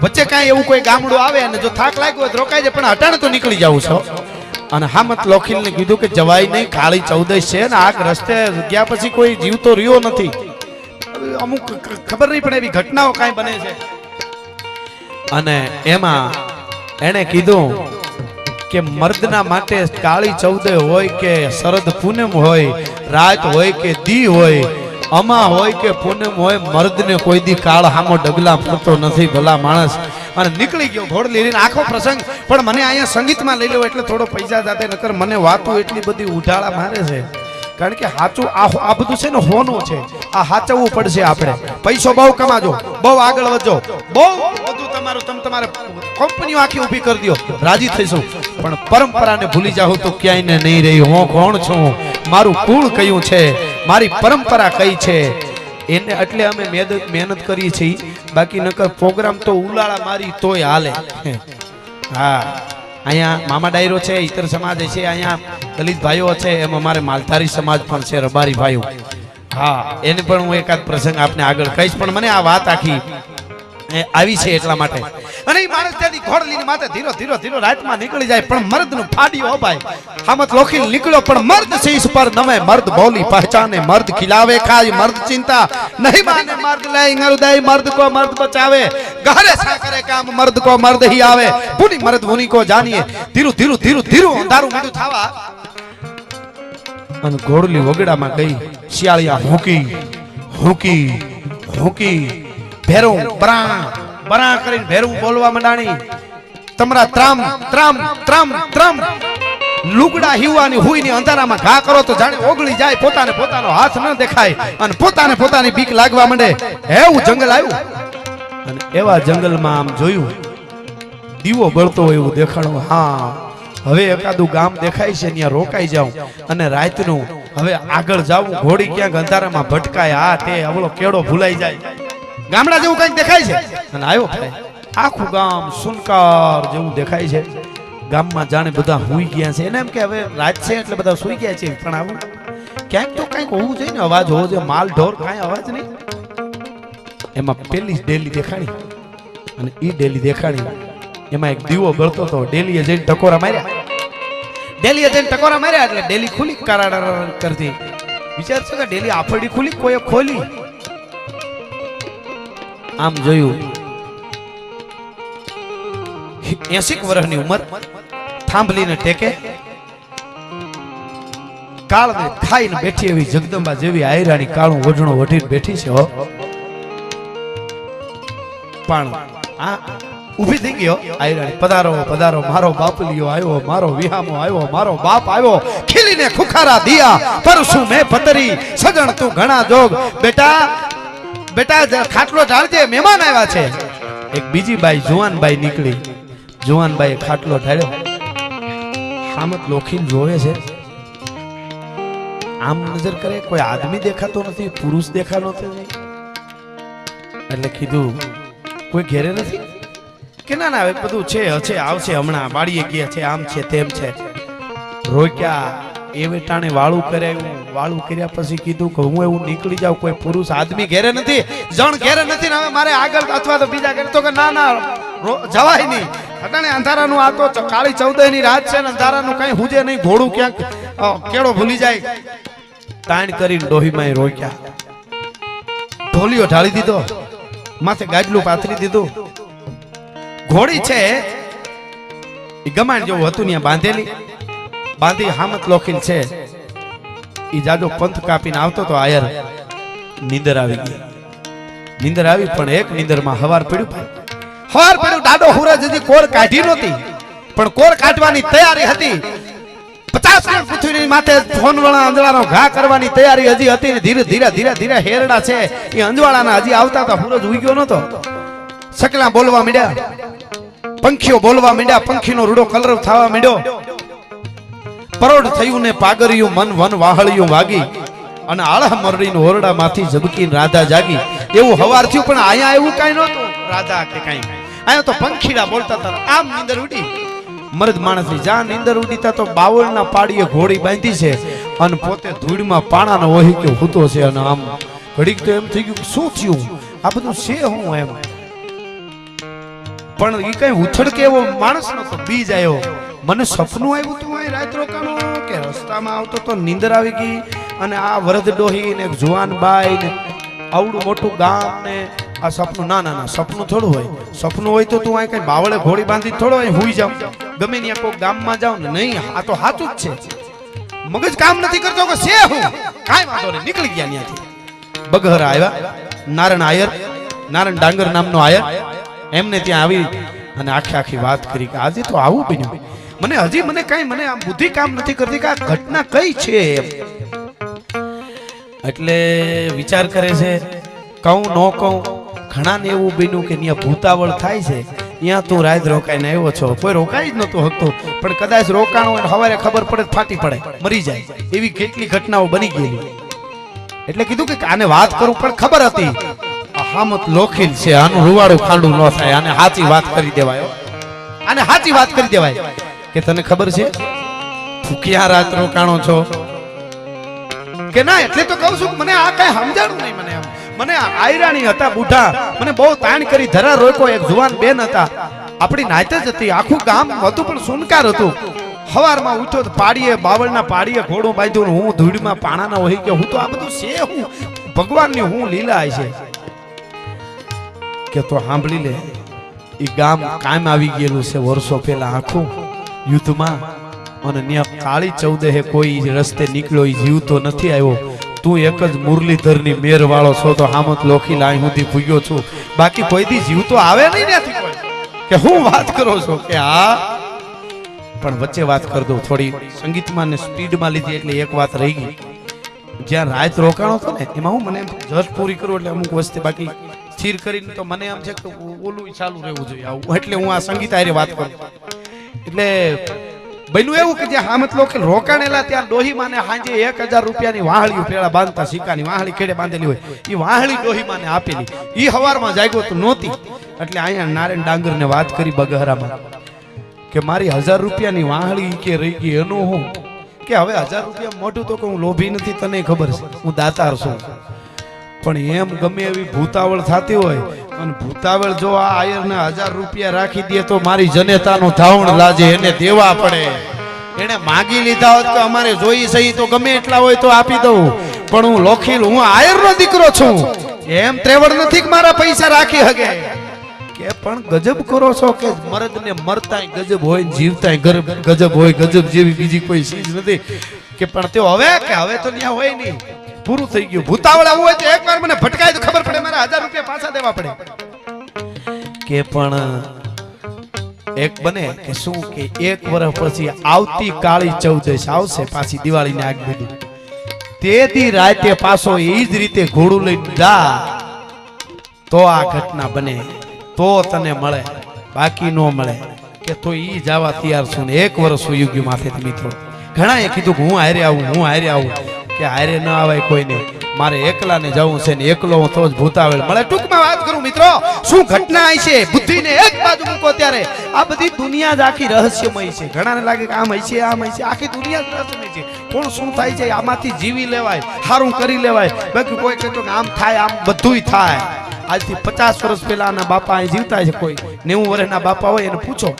વચ્ચે કાંઈ એવું કોઈ ગામડું આવે અને જો થાક લાગ્યો હોય રોકાઈ જાય, પણ અટાણે તો નીકળી જાવ છો. અને હામત લોખીલને કીધું કે જવાય નહીં કાળી ચૌદશ છે ને આ રસ્તે ગયા પછી કોઈ જીવતો રહ્યો નથી. અમુક ખબર નહીં પણ એવી ઘટનાઓ કાંઈ બને છે. અને એમાં એણે કીધું કે મર્દના માટે કાળી ચૌદે હોય કે શરદ પૂનમ હોય, રાત હોય કે દી હોય અમા હોય કે પૂનમ હોય, મર્દને કોઈ દી કાળ હામો ડગલા ફરતો નથી, ભલા માણસ. અને નીકળી ગયો ઘોડ લીધીને આખો પ્રસંગ. પણ મને અહીંયા સંગીતમાં લઈ લેવો એટલે થોડો પૈસા જાતે, નકર મને વાતો એટલી બધી ઉઢાળા મારે છે. કારણ કે સાચું આ બધું છે ને હોનું છે. આ સાચવવું પડશે આપણે. પૈસો બહુ કમાજો. બહુ આગળ વધજો. બહુ બધું તમારું તમે તમારે કંપનીઓ આખી ઊભી કરી દો. રાજી થઈશું. પણ પરંપરાને ભૂલી જાઓ તો ક્યાંય નહીં રહી. હું કોણ છું? મારું કુળ કયું છે? મારી પરંપરા કઈ છે? એને એટલે અમે મહેનત કરીએ છીએ બાકી નકર પ્રોગ્રામ તો ઉલાળા મારી તોય હાલે. હા. અહીંયા મામા ડાયરો છે ઇતર સમાજ છે, અહીંયા દલિત ભાઈઓ છે, એમ અમારે માલધારી સમાજ પણ છે, રબારી ભાઈઓ. હા. એને પણ હું એકાદ પ્રસંગ આપને આગળ કહીશ, પણ મને આ વાત આખી આવી છે એટલા માટે. અને એ માણસ ત્યાંથી ઘોડ લઈને માથે ધીરો ધીરો ધીરો રાતમાં નીકળી જાય, પણ મર્દનું ફાડ્યું ભાઈ હામત લોખી નીકળ્યો, પણ મર્દ શીશ પર નમે. મર્દ બોલી, પહેચાને, મર્દ ખિલાવે ખાય, મર્દ ચિંતા નહીં માને, મર્દ લે હૃદય મર્દ કો મર્દ બચાવે. ઘરે સા કરે કામ, મર્દ કો મર્દ હી આવે. પુની મર્દ મુની કો જાનીએ. ધીરું ધીરું ધીરું ધીરું, અંધારું મીઠું થાવા. અને ઘોડલી વગડામાં ગઈ, શિયાળિયા હુકી હુકી હુકી, ભેરો બરા બરા કરીને ભેરું બોલવા માંડાણી. તમરા ત્રામ ત્રામ ત્રામ ત્રામ. લુગડા હિવાની હુઈની અંધારામાં ઘા કરો તો જાણે ઓગળી જાય, પોતાને પોતાનો હાથ ન દેખાય અને પોતાને પોતાની બીક લાગવા માંડે. એવું જંગલ આવ્યું. અને એવા જંગલમાં આમ જોયું. દીવો બળતો હોય એવું દેખાણું. હા, હવે એકાદું ગામ દેખાય છે, ત્યાં રોકાઈ જાઉં. અને રાતનું હવે આગળ જાવું, ઘોડી ક્યાંક અંધારામાં ભટકાય. આ તે અવળો કેળો ભૂલાઈ જાય. ગામડા જેવું કંઈક દેખાય છે? અને આવ્યો ભાઈ. આખું ગામ સુનકાર જેવું દેખાય છે. ગામમાં જાણે બધા હુઈ ગયા છે. એને એમ કે હવે રાત છે એટલે બધા સુઈ ગયા છે. પણ આવું ક્યાંક તો કંઈક હોવું જોઈએ ને. અવાજ હોવો જોઈએ. માલ ઢોર કાંઈ અવાજ નહીં. એમાં પેલી ડેલી દેખાણી અને એ ડેલી દેખાણી. એમાં એક દીવો બળતો હતો ડેલીએ જઈને ટકોરા માર્યા. ડેલીએ જઈને ટકોરા માર્યા એટલે ડેલી ખુલી કરાડ કરતી. વિચાર છે કે ડેલી આફડી ખુલી કોઈ ખોલી? આમ જોયું. એસી વર્ષની ઉંમર થાંભલીને ટેકે કાળને ખાઈને બેઠી એવી જગદંબા જેવી આયરાની કાળું ઓઢણો વઢીને બેઠી છે પણ આ ઊભી થઈ ગયો. આયરાણી, પધારો પધારો, મારો બાપલિયો આવ્યો, મારો વિહામો આવ્યો, મારો બાપ આવ્યો. ખીલીને ખુખારા દિયા પરસું મેં પતરી, સજણ તું ઘણા જોગ. બેટા બેટા ખાટલો ઢાળજે, મહેમાન આવ્યા છે. એક બીજી બાઈ, જુવાનબાઈ નીકળી. જુવાનબાઈએ ખાટલો ઢાળ્યો. સામત લોખીન જોવે છે. આમ નજર કરે, કોઈ આદમી દેખાતો નથી, પુરુષ દેખાતો નથી. એટલે કીધું, કોઈ ઘેરે નથી? કે ના ના બધું છે છે, આવશે હમણાં. વાડીએ ગયા છે, આમ છે, તેમ છે. રોક્યા એ વેટાણે વાળું કરાવ્યું વાળું કર્યા પછી કીધું કે હું એવું નીકળી જાઉં, કોઈ પુરુષ આદમી ઘેરે નથી, જણ ઘેરે નથી, ને હવે મારે આગળ અથવા તો બીજા ઘેર. તો કે ના ના જવાય નહીં. અટાણે અંધારાનું આ તો કાળી ચૌદયની રાત છે ને અંધારાનું કઈ હુજે નહીં, ઘોડું ક્યાંક કેળો ભૂલી જાય. તાણ કરીને ડોહીમાં રોક્યા. ઢોલિયો ઢાળી દીધો, માથે ગાજલું પાથરી દીધું. ઘોડી છે, એ ગમાણ જેવું હતું ત્યાં બાંધેલી. બાંધી હામત લોખીન છે. એ જાજો પંથ કાપીને આવતો તો આયર નીંદર આવી ગઈ. નીંદર આવી પણ એક નીંદરમાં હવાર પડ્યું ભાઈ. હવાર પડ્યું, દાડો હુરજ હજી કોર કાઢી નહોતી. પણ કોર કાઢવાની તૈયારી હતી. પચાસ મિનિટ પૃથ્વીની માથે ફોનવાળા અંજવાળાનો ઘા કરવાની તૈયારી હજી હતી ને ધીરે ધીરે ધીરે ધીરે હેરડા છે. એ અંજવાળાના હજી આવતા હતા હુરજ ઉગ્યો નતો સકલા બોલવા માંડ્યા. પંખીઓ બોલવા માંડ્યા, પંખીનો રૂડો કલર થવા માંડ્યો. પરોઢ થયું ને પાગરિયું મન વન વાહળિયું વાગી અને આળા મરડીને ઓરડામાંથી ઝબકી રાધા જાગી. એવું હવાર થયું, પણ અહીંયા એવું કાંઈ નહોતું. રાધા કે કાંઈ અહીંયા તો પંખીડા બોલતા હતા, આમ નીંદર ઉડી. મર્દ માણસની જ્યાં નીંદર ઉડીતા તો બાવળના પાડીએ ઘોડી બાંધી છે અને પોતે ધૂળમાં પાણાનો ઓહી કે હૂતો છે અને આમ ઘડીક તો એમ થઈ ગયું, શું થયું? આ બધું છે હું એમ. પણ એ કઈ ઉથડ કે એવો માણસ નતો બીજ આવ્યો મને સપનું આવ્યું તું અહીં રાત રોકાણો કે રસ્તામાં આવતો તો નીંદર આવી ગઈ અને આ વરદ ડોહી ને જુવાન બાઈ ને આવડું મોટું ગામ ને આ સપનું ના ના ના સપનું થોડું હોય. સપનું હોય તો તું અહીં કઈ બાવળે ઘોડી બાંધી થોડો અહીં હુઈ જાવ ગમે ત્યાં કોઈ ગામમાં જાવ ને નહીં આ તો સાચું જ છે. મગજ કામ નથી કરતો કે છે હું? કાંઈ વાંધો નહીં નીકળી ગયા ત્યાંથી. બગહરા આવ્યા. નારણ આયર નારણ ડાંગર નામનો આયર. એમને ત્યાં આવી અને આખી આખી વાત કરી કે આજે તો આવું બન્યું. મને હજી મને કઈ, મને આ બુદ્ધિ કામ નથી કરતી કે આ ઘટના કઈ છે એટલે વિચાર કરે છે, કહું, ન કહું, ઘણાને એવું બન્યું કે ત્યાં ભૂતાવળ થાય છે, ત્યાં તું રાત રોકાઈને આવ્યો છો. કોઈ રોકાઈ જ નતું હતું, પણ કદાચ રોકાણો સવારે ખબર પડે ફાટી પડે, મરી જાય. એવી કેટલી ઘટનાઓ બની ગયેલી. એટલે કીધું કે આને વાત કરું, પણ ખબર હતી. હામત લોખીલ છે, આનું રૂવાડું ખાંડું ન થાય, આને સાચી વાત કરી દેવાય આને સાચી વાત કરી દેવાય. કે તને ખબર છે? તું ક્યાં રાત રોકાણો છો? કે ના, એટલે તો કહું છું, મને આ કઈ સમજાણું નહીં મને મને આયરાણી હતા, બુઢા. મને બહુ તાણ કરી ધરા રોકો, એક જુવાન બેન હતા. આપણી નાત જ હતી, આખું ગામ હતું, પણ સુનકાર હતું. હવારમાં ઉઠો પાડીએ, બાવળના પાડીએ ઘોડું બાંધ્યું હું ધૂળમાં પાણાના હોય કે હું તો આ બધું છે હું. ભગવાનની હું લીલા છે. કે તો સાંભળી લે એ ગામ કામ આવી ગયેલું છે, વર્ષો પહેલા આખું. યુદ્ધમાં. અને ત્યાં કાળી ચૌદહે કોઈ રસ્તે નીકળ્યો એ જીવતો નથી આવ્યો. તું એક જ મુરલીધરની મેર વાળો છો તો હામત લોખી લાઈ સુધી ભૂગ્યો છું. બાકી કોઈ દી જીવતો આવે નહીં ત્યાંથી કે હું વાત કરો છો કે આ પણ વચ્ચે વાત કરી દઉં, થોડી સંગીતમાં ને સ્પીડમાં લીધી એટલે એક વાત રહી ગઈ. જ્યાં રાત રોકાણો હતો ને, એમાં હું મને જશ પૂરી કરું એટલે અમુક વસ્તુ બાકી સ્થિર કરીને તો મને એમ છે કે ઓલું ચાલુ રહેવું જોઈએ આવું. એટલે હું આ સંગીત હારે વાત કરું. એટલે બન્યું એવું કે જ્યાં હામત લોકો રોકાણેલા ત્યાં ડોહી માને હાંજે એક હજાર રૂપિયાની વાહળી પેલા બાંધતા સિક્કાની વાહળી ખેડે બાંધેલી હોય. એ વાહળી ડોહી માને આપેલી. એ હવારમાં જાગ્યો તો નહોતી. એટલે અહીંયા નારાયણ ડાંગરને વાત કરી બગહરામાં કે મારી હજાર રૂપિયાની વાહળી કે રહી ગઈ એનું હું? કે હવે હજાર રૂપિયા મોટું તો હું લોભી નથી તને ખબર છે. હું દાતાર છું. પણ એમ ગમે એવી ભૂતાવળ થતી હોય ભૂતાવળ જો આ આયરને હજાર રૂપિયા રાખી દે તો મારી જનેતાનો ધાવણ લાજે, એને દેવા પડે. એને માગી લીધા હોત કે અમારે જોઈ સહી તો ગમે એટલા હોય તો આપી દઉં. પણ હું લોખીલ, હું આયરનો દીકરો છું. એમ ત્રેવડ નથી મારા પૈસા રાખી હગે. કે પણ ગજબ કરો છો કે મરદને મરતાય ગજબ હોય જીવતા ગજબ હોય, ગજબ જેવી બીજી કોઈ ચીજ નથી. કે પણ તે હવે, કે હવે તો ત્યાં હોય નહીં. પૂરું થઈ ગયું. ભૂતાવળ આવું હોય તો એકવાર મને ભટકાય તો ખબર મારે હજાર રૂપિયા પાછા દેવા પડે. કે પણ એક બને કે શું કે એક વર્ષ પછી આવતી કાળી ચૌદશ આવશે, પાછી દિવાળીની આગ બધી તેથી રાતે પાછો એ જ રીતે ઘોડું લઈને જા, તો આ ઘટના બને, તો તને મળે, બાકી નો મળે. કે તો ઈ જવા તૈયાર છું ને એક વર્ષ સુઈ માથે મિત્રો. ઘણા એ કીધું કે હું હારે આવું, હું હારે આવું. કે હારે ન આવાય કોઈને. મારે એકલાને જવું છે ને એકલો હું તો જ ભૂતાવેલ. મળે ટૂંકમાં વાત કરું મિત્રો, શું ઘટના આવી છે? બુદ્ધિને એક બાજુ મૂકો ત્યારે. આ બધી દુનિયા જ આખી રહસ્યમય છે. ઘણાને લાગે કે આમ હશે આમ હશે આખી દુનિયા જ રહસ્યમય છે. કોણ શું થાય છે, આમાંથી જીવી લેવાય સારું કરી લેવાય. બાકી કોઈ કહેતો કે આમ થાય, આમ બધુંય થાય. આજથી પચાસ વર્ષ પહેલાના બાપા અહીં જીવતા છે કોઈ. નેવું વર્ષના બાપા હોય એને પૂછો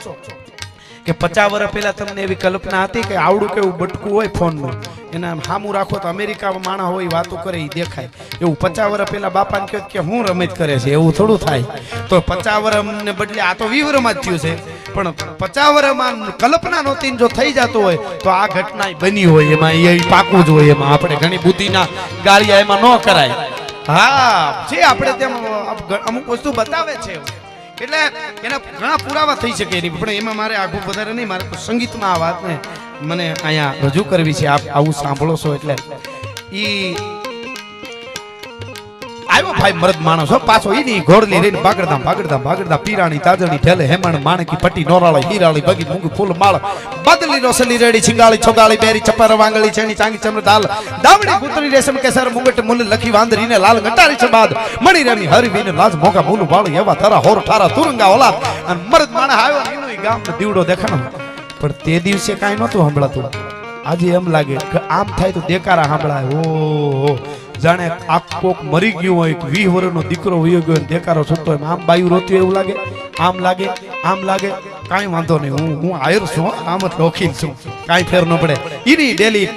કે પચાસ વર્ષ પહેલા તમને એવી કલ્પના હતી કે આવડું કેવું બટકું હોય ફોનનું? એના સામું રાખો તો અમેરિકામાં માણસ હોય, વાતો કરે એ દેખાય. એવું પચાસ વર્ષ પહેલા બાપાને કહ્યું કે હું રમત કરે છે, એવું થોડું થાય. તો પચાસ વર્ષને બદલે આ તો વિવરમાં જ થયું છે. પણ પચાસ વર્ષમાં કલ્પના નહોતી જો થઈ જતો હોય, તો આ ઘટના બની હોય એમાં, એ પાકું જ હોય એમાં. આપણે ઘણી બુદ્ધિના ગાળિયા એમાં ન કરાય. હા, છે આપણે તેમ અમુક વસ્તુ બતાવે છે. એટલે એના ઘણા પુરાવા થઈ શકે એની, પણ એમાં મારે આગળ વધારે નહીં, મારે સંગીતમાં આ વાતને મને અહીંયા રજૂ કરવી છે. આપ આવું સાંભળો છો એટલે. ઈ આવ્યો ભાઈ મરદ માણસ, હો, પાછો એની ઘોડલી લઈને ભાગડતા ભાગડતા ભાગડતા પીરાણી તાજણી ઠેલે હેમણ, માણકી પટ્ટી, નોરાળી, હીરાળી, બગી, મૂંગી, ફૂલ, માળ. બદલી, રોસલી, રેડી, છિંગાળી, છોગાળી, બેરી, ચપર, વાંગળી છેણી ચાંગી, ચમર દાલ દાવડી કુતરી રેશમ, કેસર, મુંગટ, મુલ, લખી, વાંદરીને લાલ, ગટારી છે બાદ મણી રમી હરવીને લાજ, મોગા, મૂલું, વાળી, એવા તારા હોર, ઠારા, તુરંગા ઓલા અને મરદ માણસ આવ્યો એનો ગામ દીવડો દેખાણો. પણ તે દિવસે કાંઈ નહોતું સંભળાતું. આજે એમ લાગે કે આમ થાય તો દેકારા સાંભળાય. ઓહો. જાણે આખ કોક મરી ગયું હોય વીસ વર્ષનો દીકરો વયો ગયો ને દેકારો છૂટતો હોય. આમ બાયું રોતું એવું લાગે? આમ લાગે આમ લાગે? કાંઈ વાંધો નહીં, હું હું આયર છું આમ જ લોખીલ છું. કાંઈ ફેર ન પડે. ઈની ડેલી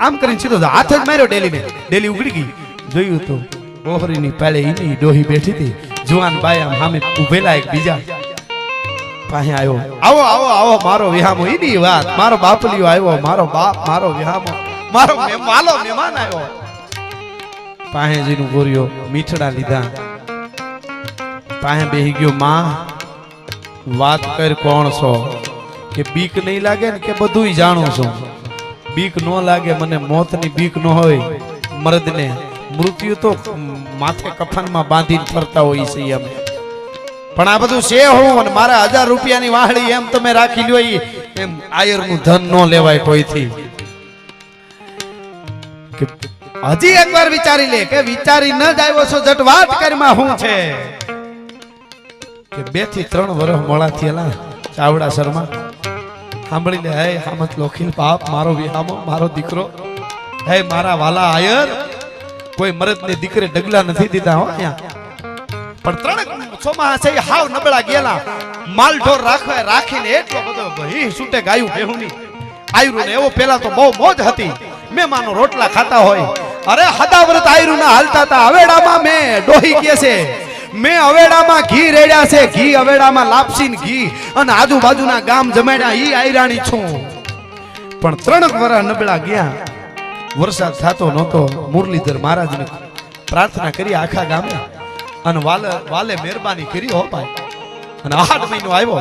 આમ કરીને સીધો હાથ જ માર્યો ડેલી ને ડેલી ઉગડી ગઈ. જોયું તો, ઓહરીની પાળે ઈની ડોહી બેઠી હતી. જુવાન બાય આમ સામે ઉભેલા એક બીજા. પાસે આવ્યો આવો આવો આવો, મારો વિહામો. ઈની વાત. મારો બાપલીઓ આવ્યો. મારો બાપ, મારો વિહામો. મારો મે- માલો મહેમાન આવ્યો. પાસે જઈને ગોરિયો મીઠડા લીધા. પાસે બેહી ગયો, માં, વાત કર કોણ છો? કે બીક નહીં લાગે ને કે બધુંય જાણું છું? બીક ન લાગે, મને મોતની બીક ન હોય. મર્દને મૃત્યુ તો માથે કફનમાં બાંધીને ફરતા હોય છે અમે પણ આ બધું છે હું અને મારા હજાર રૂપિયાની વાહળી એમ તમે રાખી લ્યો એમ આયરનું ધન ન લેવાય કોઈથી. કે હજી એકવાર વિચારી લે કે વિચારી ન જ આવ્યો છો, જટ વાત કરીમાં હું છે? કે બેથી ત્રણ વર્ષ મોડા થયેલા ચાવડા શર્મા. સાંભળી લે, હે હામત લોખીલ બાપ, મારો વિહામો, મારો દીકરો. હે, મારા વાલા આયર. કોઈ મરદ ને દીકરે ડગલા નથી દીધા હો અહીંયા. પણ ત્રણ ચોમાસા છે હાવ નબળા ગયેલા. માલ ઢોર રાખવા રાખીને એટલો બધો ભઈ છૂટે ગાયું ભેહુની. આયરું ને એવો પેલા તો બહુ મોજ હતી. મહેમાનો રોટલા ખાતા હોય. અરે હદાવ્રત આયરું ના હાલતા હતા અવેડામાં મેં ડોહી કે છે. મેં અવેડામાં ઘી રેડ્યા છે. ઘી અવેડામાં લાપસી ઘી અને આજુબાજુના ગામ જમાડ્યા. ઈ આયરાણી છું. પણ ત્રણ વરા નબળા ગયા. વરસાદ થતો નહોતો. મુરલીધર મહારાજને પ્રાર્થના કરી આખા ગામે. અને વાલે વાલે મહેરબાની કરી હો ભાઈ. અને આઠ મહિનો આવ્યો.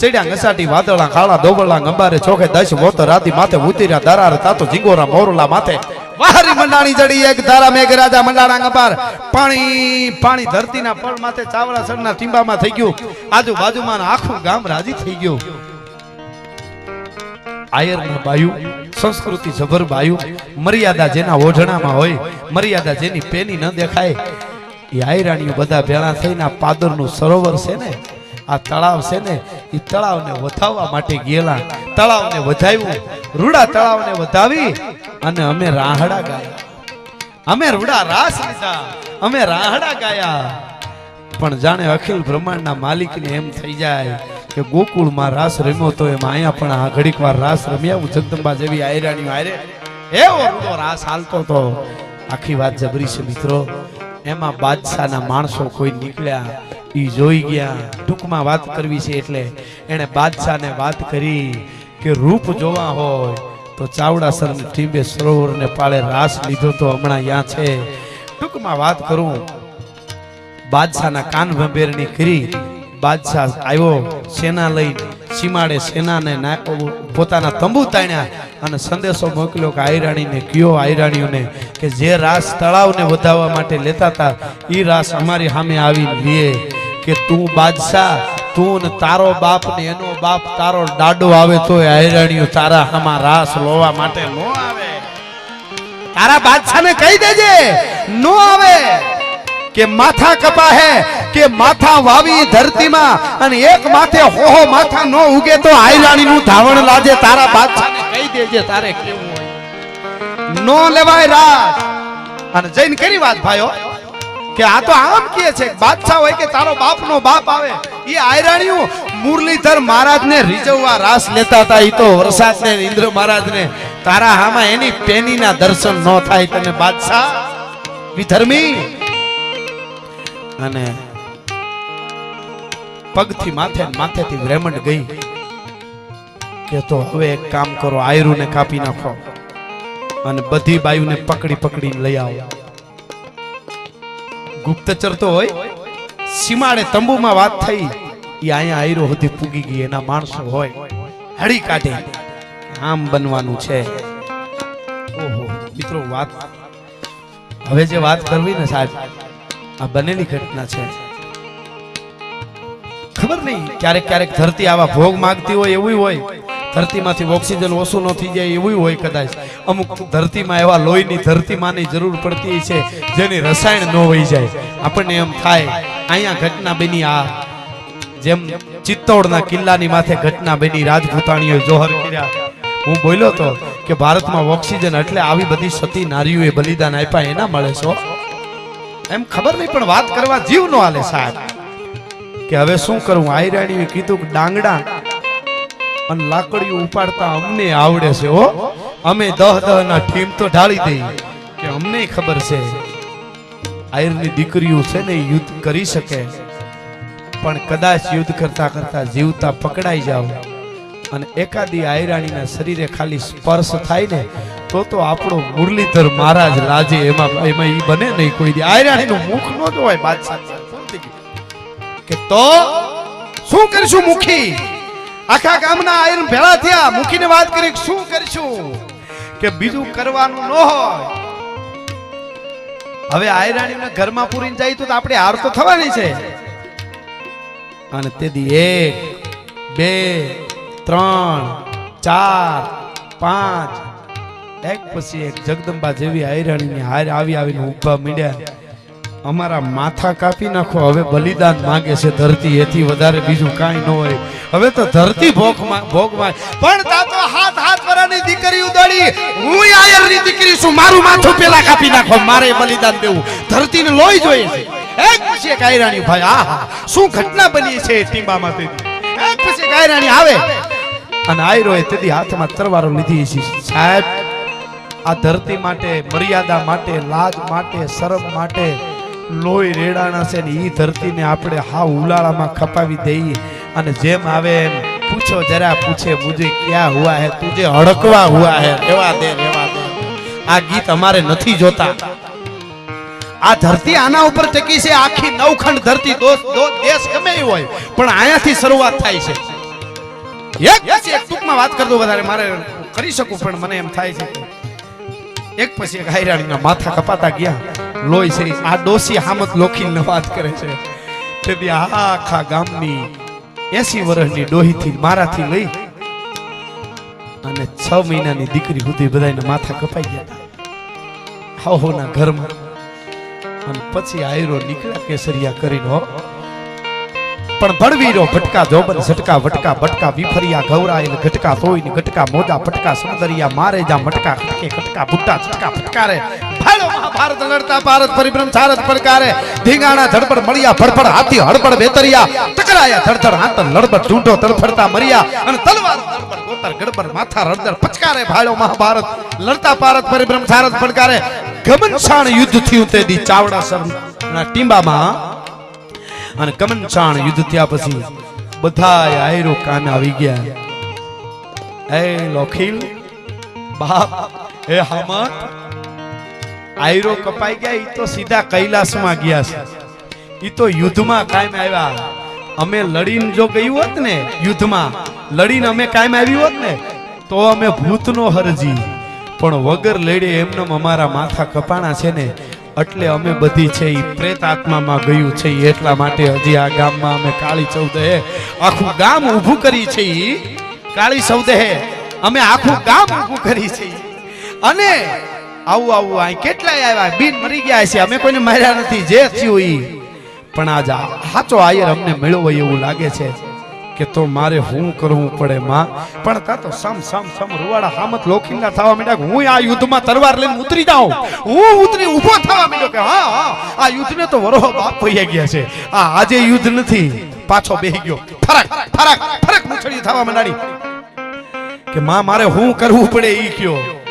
ચડ્યા ઘસાટી, વાદળા કાળા દોબળા ગંબારે ચોખે દસ, મોતર રાતી માથે ઉતર્યા, દરાર, તાતો, જીગોરા, મોરલા માથે. વાહરી મંડાણી જડી એક ધારા મેઘ રાજા મંડાણા કપાર પાણી પાણી ધરતીના પળ માથે ચાવડા સરના ટીંબામાં થઈ ગયું. આજુબાજુમાં આખું ગામ રાજી થઈ ગયું. મર્યાદા જેની પેની ન દેખાય. એ આયરાણીઓ બધા ભેળા થઈને આ પાદરનું સરોવર છે ને, આ તળાવ છે ને, એ તળાવને વધાવવા માટે ગયેલા. તળાવને વધાવ્યું. રૂડા તળાવને વધાવી. અને અમે રાહડા ગાયા. અમે રૂડા રાસ લીધા. અમે રાહડા ગાયા. પણ જાણે અખિલ બ્રહ્માંડના માલિકને એમ થઈ જાય કે ગોકુળમાં રાસ રમ્યો તો એમ અહીંયા પણ આ ઘડીક વાર રાસ રમ્યા હું જગદંબા જેવી આયરાની આયરે એવો રૂડો રાસ હાલતો તો. આખી વાત જબરી છે મિત્રો. એમાં બાદશાહના માણસો કોઈ નીકળ્યા, ઈ જોઈ ગયા. ટૂંકમાં વાત કરવી છે એટલે એણે બાદશાહને વાત કરી કે રૂપ જોવા હોય તો ચાવડાસર ને સરોવર ને પાળે રાસ લીધો તો હમણાં યા છે. ટૂંકમાં વાત કરું. બાદશાહના કાન ભંભેરણી કરી બાદશાહ આવ્યો સેના લઈ સીમાડે સેનાને પોતાના તંબુ તાણ્યા અને સંદેશો મોકલ્યો કે આયરાણીને કયો આયરાણીઓને કે જે રાસ તળાવને વધાવવા માટે લેતા હતા એ રાસ અમારી સામે આવી લે કે તું બાદશાહ તું ને તારો બાપ ને એનો બાપ તારો દાડો આવે તો આયરાણીઓ તારા હામાં રાસ લોવા માટે નો આવે. તારા બાદશાહને કહી દેજે, નો આવે. કે માથા કપા હે, કે માથા વાવી ધરતીમાં અને એક માથે હોહો માથા નો ઉગે તો આયરાણી નું ધાવણ લાજે. તારા બાદશાહને કહી દેજે તારે કેવું હોય. નો લેવાય રાસ અને જઈને કરી વાત, ભાઈઓ? કે આ તો આમ કહે છે, બાદશાહ હોય કે તારો બાપનો બાપ આવે. એ આયરાણીઓ, મુરલીધર મહારાજને રીઝવવા રાસ લેતા હતા. એ તો વરસાદને ઇન્દ્ર મહારાજને તારા હામાં એની પેનીના દર્શન ન થાય તને બાદશાહ. વિધર્મી. અને પગથી માથે માથેથી રેમંડ ગઈ કે તો હવે એક કામ કરો, આયરુને કાપી નાખો અને બધી બાયુને પકડી પકડીને લઈ આવો. ગુપ્તચર તો હોય. સીમાડે તંબુમાં વાત થઈ. એ અહીંયા આયરો સુધી પૂગી ગઈ, એના માણસો હોય. હળી કાઢે. આમ બનવાનું છે. ઓહો, મિત્રો, વાત. હવે જે વાત કરવી ને સાહેબ, આ બનેલી ઘટના છે. ખબર નહીં, ક્યારેક ક્યારેક ધરતી આવા ભોગ માંગતી હોય એવું હોય. ધરતીમાંથી ઓક્સિજન ઓછું ન થઈ જાય એવું હોય કદાચ. અમુક ધરતીમાં એવા લોહીની ધરતીમાંની જરૂર પડતી છે, જેની રસાયણ ન હોય જાય. આપણને એમ થાય અહીંયા ઘટના બની આ જેમ ચિત્તોડના કિલ્લાની માથે ઘટના બની રાજપૂતાણીઓ જોહર કર્યા. હું બોલ્યો તો કે ભારતમાં ઓક્સિજન એટલે આવી બધી સતી નારીઓએ બલિદાન આપ્યા, એના મળે છો? એમ ખબર નહીં, પણ વાત કરવા જીવ નો આલે સાહેબ. કે હવે શું કરું? આયરાણીએ કીધું કે ડાંગડા અને લાકડીઓ ઉપાડતા અમને આવડે છે, હો. અમે દહ દહ ના ટીમ તો ઢાળી દઈએ. કે અમને ખબર છે. આયરની દીકરીઓ છે ને યુદ્ધ કરી શકે. પણ કદાચ યુદ્ધ કરતા કરતા જીવતા પકડાઈ જાવ અને એકાદી આયરાણીના શરીરે ખાલી સ્પર્શ થાય ને, તો તો આપણો મુરલીધર મહારાજ લાજે એમાં એમાં એ બને નહીં કોઈ દી. આયરાણીનું મુખ ન જોવાય બાદશાહ કે તો શું કરશું મુખી? આખા ગામના આયર ભેળા થયા. મુખીને વાત કરી શું કરશું? કે બીજું કરવાનું ન હોય. હવે આયરાણીને ઘરમાં પૂરીને જાય તો આપણે હાર તો થવાની છે. અને તેથી એક, બે, ત્રણ, ચાર, પાંચ, એક પછી એક જગદંબા જેવી આયરાણીની હાર આવી આવીને ઊભા મીડ્યા. અમારા માથા કાપી નાખો, હવે બલિદાન માંગે છે ધરતી, એથી વધારે બીજું કાંઈ ન હોય. હવે તો ધરતી ભોગમાં ભોગમાં પણ તા તો હાથ દીકરી ઉડાડી. હું આયરની દીકરી છું. મારું માથું પેલા કાપી નાખો. મારે બલિદાન દેવું. ધરતીને લોહી જોઈએ છે. એક પછી કાયરાણી ભાઈ આ હા શું ઘટના બની છે ટીંબામાં તે એક પછી કાયરાણી આવે. અને આયરોએ તેથી હાથમાં તરવારો લીધી છે. સાહેબ, આ ધરતી માટે, મર્યાદા માટે, લાજ માટે, શરમ માટે લોહી રેડાણા છે ને એ ધરતીને આપણે હા ઉલાળામાં ખપાવી દઈએ. અને જેમ આવે એમ પૂછો, જરા પૂછે મુझे ક્યાં હુઆ હે, તુજે હડકવા હુઆ હે. રેવા દે રેવા દે. આ ગીત અમારે નથી જોતા. આ ધરતી આના ઉપર ટકી છે, આખી નવખંડ ધરતી દેશ ગમે એ હોય, પણ આયાથી શરૂઆત થાય છે. એક પછી એક ટૂંકમાં વાત કરતો વધારે, મારે કરી શકું, પણ મને એમ થાય છે એક પછી એક હૈરાણીના માથા કપાતા ગયા, લોહી છે આ ડોસી હામત લોખીને વાત કરે છે. તેથી આખા ગામની એસી વર્ષની ડોહીથી મારાથી લઈ અને છ મહિનાની દીકરી સુધી બધાને માથા કપાઈ ગયા હતા હાહોના ઘરમાં. અને પછી આયરો નીકળ્યા કેસરિયા કરીને પણ ભડવીરો ભટકા જોબન ઝટકા વટકા, બટકા વિફરિયા, ગૌરાયેલ, ઘટકા તોય ને ઘટકા મોજા ભટકા સુંદરિયા મારે જા મટકા, ખટકે, ખટકા ભૂટા છટકા, ફટકારે. ભાલો મહાભારત લડતા ભારત પરિભ્રમ સારથ પડકારે. ધીંગાણા, ધડપડ મળ્યા ફડફડ હાથી, હડપડ બેતરિયા. ટકરાયા, ધડધડ હાથર લડબડ ઢૂંઢો તડફડતા મર્યા. અને તલવાર દળબડ ગોતર ગડબડ માથા, રડદર, પચકારે ભાળ્યો મહાભારત. લડતા ભારત પરિભ્રમ સારથ પડકારે. ગમનશાણ યુદ્ધ થયું તે દી ચાવડા સરના ટીંબામાં. અને ગમનશાણ યુદ્ધ થયા પછી બધાય આયરો કામે આવી ગયા. એ લોખીલ બાપ, એ હામત આયરો કપાઈ ગયા એ તો સીધા કૈલાસમાં ગયા છે. ઈ તો યુદ્ધમાં કાયમ આવ્યા. અમે લડીને જો ગયું હોત ને યુદ્ધમાં, લડીને અમે કાયમ આવ્યું હોત ને, તો અમે ભૂતનો હરજી. પણ વગર લડે એમને અમારા માથા કપાણા છે ને, એટલે અમે બધી છે એ પ્રેત આત્મામાં ગયું છે એટલા માટે હજી આ ગામમાં અમે કાળી ચૌદહે આખું ગામ ઊભું કરી છે કાળી ચૌદહે અમે આખું ગામ ઊભું કરી છે અને આવું આવું આ કેટલાય આવ્યા? બિન મરી ગયા છે. અમે કોઈને માર્યા નથી. જે થયું ઈ. પણ આજ સાચો આયર અમને મેળવો એવું લાગે છે કે તો મારે હું કરવું પડે, માં? પણ તા તો સમ સમ સમ રૂવાડા હામત લોખીના થવા માંડ્યા હું આ યુદ્ધમાં તલવાર લઈને ઉતરી જાઉં. હું ઉતરી ઊભો થવા માંડ્યો કે હા હા, આ યુદ્ધને તો વરોહ બાપ પૈયા ગયા છે. આ આજે યુદ્ધ નથી. પાછો બેહી ગયો. ફરક ફરક ફરક મુછડી થવા માંડાડી. કે માં, મારે હું કરવું પડે ઈ કયો?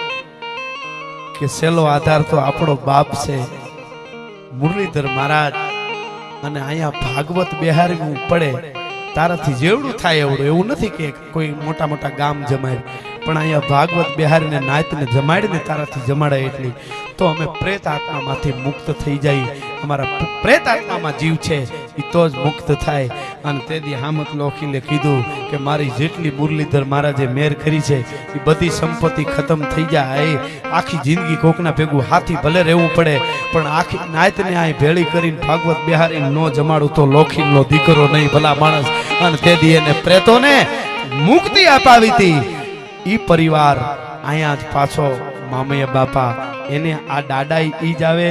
કે સેલો આધાર તો આપણો બાપ છે. મુરલીધર મહારાજ અને અહીંયા ભાગવત બિહારવું પડે તારાથી જેવડું થાય એવડું. એવું નથી કે કોઈ મોટા મોટા ગામ જમાય. પણ અહીંયા ભાગવત બિહારીને નાયતને જમાડીને તારાથી જમાડાય એટલી. તો અમે પ્રેત આત્મામાંથી મુક્ત થઈ જાય. અમારા પ્રેત આત્મામાં જીવ છે. એ તો જ મુક્ત થાય. અને તેથી હામત લોખીલે કીધું કે મારી જેટલી મુરલીધર મહારાજે મેર કરી છે એ બધી સંપત્તિ ખતમ થઈ જાય. આખી જિંદગી કોકના ભેગું હાથી ભલે રહેવું પડે, પણ આખી નાયતને અહીં ભેળી કરીને ભાગવત બિહારી ન જમાડું તો લોખીલનો દીકરો નહીં ભલા માણસ. અને તેથી એને પ્રેતોને મુક્તિ અપાવી હતી. ઈ પરિવાર અહીંયા જ પાછો મામૈયા બાપા. એને આ દાડા ઈ જ આવે,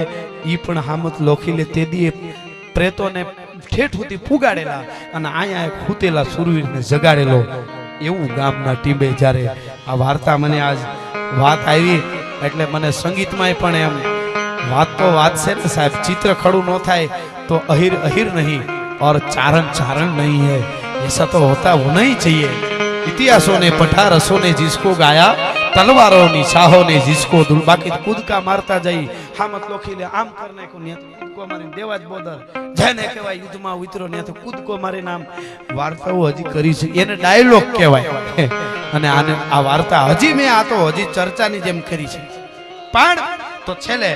ઈ પણ હામત લોખી લે તે દીએ પ્રેતોને ઠેઠ સુધી ફુગાડેલા અને અહીંયા ખૂતેલા સુરવીરને જગાડેલો. એવું ગામના ટીમે જ્યારે આ વાર્તા મને આજ વાત આવી, એટલે મને સંગીતમાં પણ એમ વાત તો વાત છે ને સાહેબ, ચિત્ર ખડું ન થાય તો અહીર અહીર નહીં, ઓર ચારણ ચારણ નહીં હૈ. એસા તો હોતા હોના હી ચાહીએ ઇતિહાસો ને પઠારસો ને જીસકો ગાયા તલવારો ની ને જીસકો ધૂળ. બાકી કૂદકા મારતા જઈ, હામત લોખી લે, આમ કર નાખ્યું ને કૂદકો મારી દેવા બોદર. જેને કહેવાય યુદ્ધમાં ઉતરો ને તો કુદકો મારે નામ વાર્તાઓ હજી કરી છે. એને ડાયલોગ કહેવાય. અને આને આ વાર્તા હજી મેં આ તો હજી ચર્ચાની જેમ કરી છે. પણ તો છેલ્લે